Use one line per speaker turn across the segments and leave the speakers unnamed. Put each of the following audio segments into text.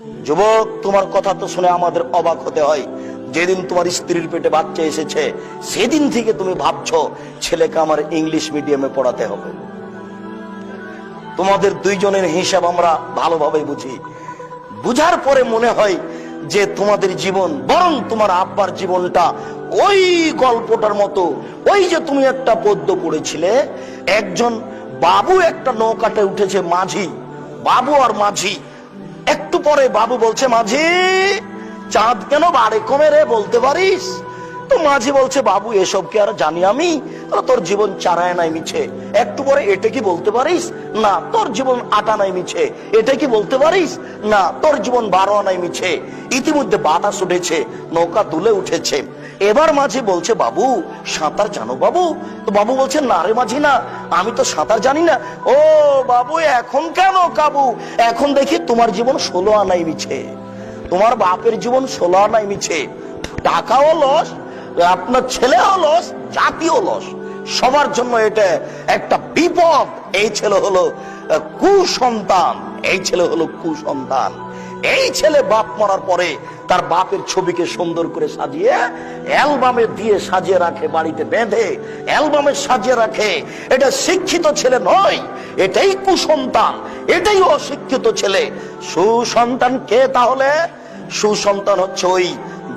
যুবক, তোমার কথা তো শুনে আমাদের অবাক হতে হয়। যেদিন তোমার স্ত্রীর পেটে বাচ্চা এসেছে, সেদিন থেকে তুমি ভাবছ, ছেলেকে আমার ইংলিশ মিডিয়ামে পড়াতে হবে। তোমাদের দুইজনের হিসাব আমরা ভালোভাবে বুঝি। বুঝার পরে মনে হয় যে তোমাদের জীবন, বরং তোমার আব্বার জীবনটা ওই গল্পটার মতো। ওই যে তুমি একটা পদ্য পড়েছিলে, একজন বাবু একটা নৌকাতে উঠেছে মাঝি, বাবু আর মাঝি। পরে বাবু বলছে, মাঝি, চাঁদ কেন বাড়ে কমে রে বলতে পারিস? তো মাঝি বলছে, বাবু, এসব কি আর জানি আমি? তোর জীবন চারায় নাই মিছে। একটু পরে এটা কি বলতে পারিস? না, তোর জীবন আটা নাই মিছে। এটা কি বলতে পারিস? না, তোর জীবন বারো নাই মিছে। ইতিমধ্যে বাতাস উঠেছে, নৌকা তুলে উঠেছে। এবার মাঝি বলছে, বাবু, সাঁতার জানো বাবু? তো বাবু বলছে, না রে মাঝি, না, আমি তো সাঁতার জানি না। ও বাবু, এখন কেন কাবু? এখন দেখি তোমার জীবন ষোলো আনাই মিছে। তোমার বাপের জীবন ষোলো আনাই মিছে। টাকাও লস, আপনার ছেলেও লস জাতীয় লস। সবার জন্য এটা একটা বিপদ। এই ছেলে হলো কুসন্তান। এই ছেলে হলো কুসন্তান। এই ছেলে বাপ মরার পরে তার বাপের ছবিকে সুন্দর করে সাজিয়ে অ্যালবামে দিয়ে সাজিয়ে রাখে, বাড়িতে বেঁধে অ্যালবামে সাজিয়ে রাখে। এটা শিক্ষিত ছেলে নয়, এটাই কুসন্তান, এটাই অশিক্ষিত ছেলে। সুসন্তান কে তাহলে? সুসন্তান হচ্ছে ওই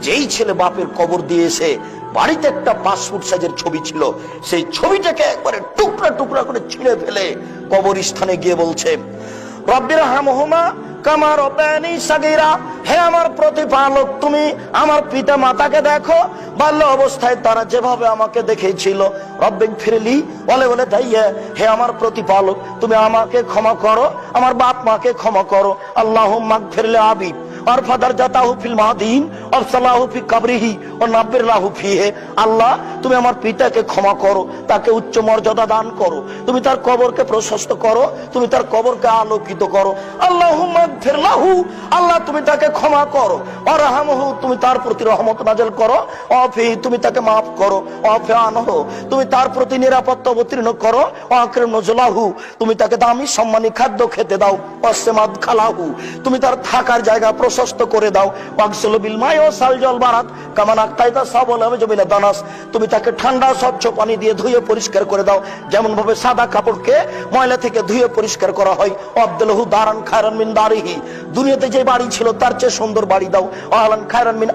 যেই ছেলে বাপের কবর দিয়েছে বাড়িতে একটা পাসপোর্ট সাইজের ছবি ছিল, সেই ছবিটাকে একবারে টুকরা টুকরা করে ছিঁড়ে ফেলে কবরস্থানে গিয়ে বলছে রব্বির হামহুমা কামার সাগিরা, হে আমার প্রতিপালক, তুমি আমার পিতা মাতাকে দেখো। বাল্য অবস্থায় তারা যেভাবে আমাকে দেখেছিল রব্বিক ফিরলি, বলে বলে তাই হে আমার প্রতিপালক, তুমি আমাকে ক্ষমা করো, আমার বাপ মাকে ক্ষমা করো। আল্লাহ মাগ ফিরলে আবি আর ফাদার জাতাহু ফিল আল্লাহ, তুমি আমার পিতাকে ক্ষমা করো, তাকে উচ্চ মর্যাদা দান করো, তুমি তার কবরকে প্রশস্ত করো, তুমি তার কবরকে আলোকিত করো। আল্লাহ লাহু, আল্লাহ, তুমি তাকে ক্ষমা করো। তুমি তার প্রতি রহমত নাজেল করো। তুমি তাকে মাফ করো। তুমি তার প্রতি নিরাপত্তা অবতীর্ণ করো। নজলাহু, তুমি তাকে দামি সম্মানী খাদ্য খেতে দাও। খালাহু তুমি তার থাকার জায়গা প্রশস্ত করে দাও। ওয়াকসুল বিল ও সাল জল বারাত। কামান দানাস। তুমি তাকে ঠান্ডা, স্বচ্ছ পানি দিয়ে ধুয়ে পরিষ্কার করে দাও। সাদা কাপড়কে ময়লা থেকে ধুয়ে পরিষ্কার করা হয়। দারান খায়রান মিন দারিহি। দুনিয়াতে যে বাড়ি ছিল, তার চেয়ে সুন্দর বাড়ি দাও। আহলান খায়রান মিন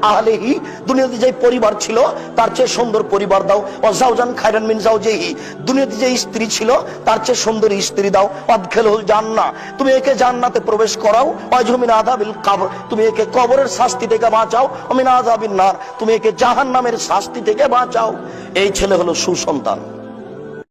দুনিয়াতে যে পরিবার ছিল, তার চেয়ে সুন্দর পরিবার দাও। ও খায়রান মিন দুনিয়াতে যে স্ত্রী ছিল, তার চেয়ে সুন্দর স্ত্রী দাও। অদখেলহুল জান্না। তুমি একে জান্নাতে প্রবেশ করাও। তুমি একে কবরের শাস্তি থেকে বাঁচাও। নার। তুমি একে জাহান নামের শাস্তি থেকে বাঁচাও। এই ছেলে হলো সুসন্তান।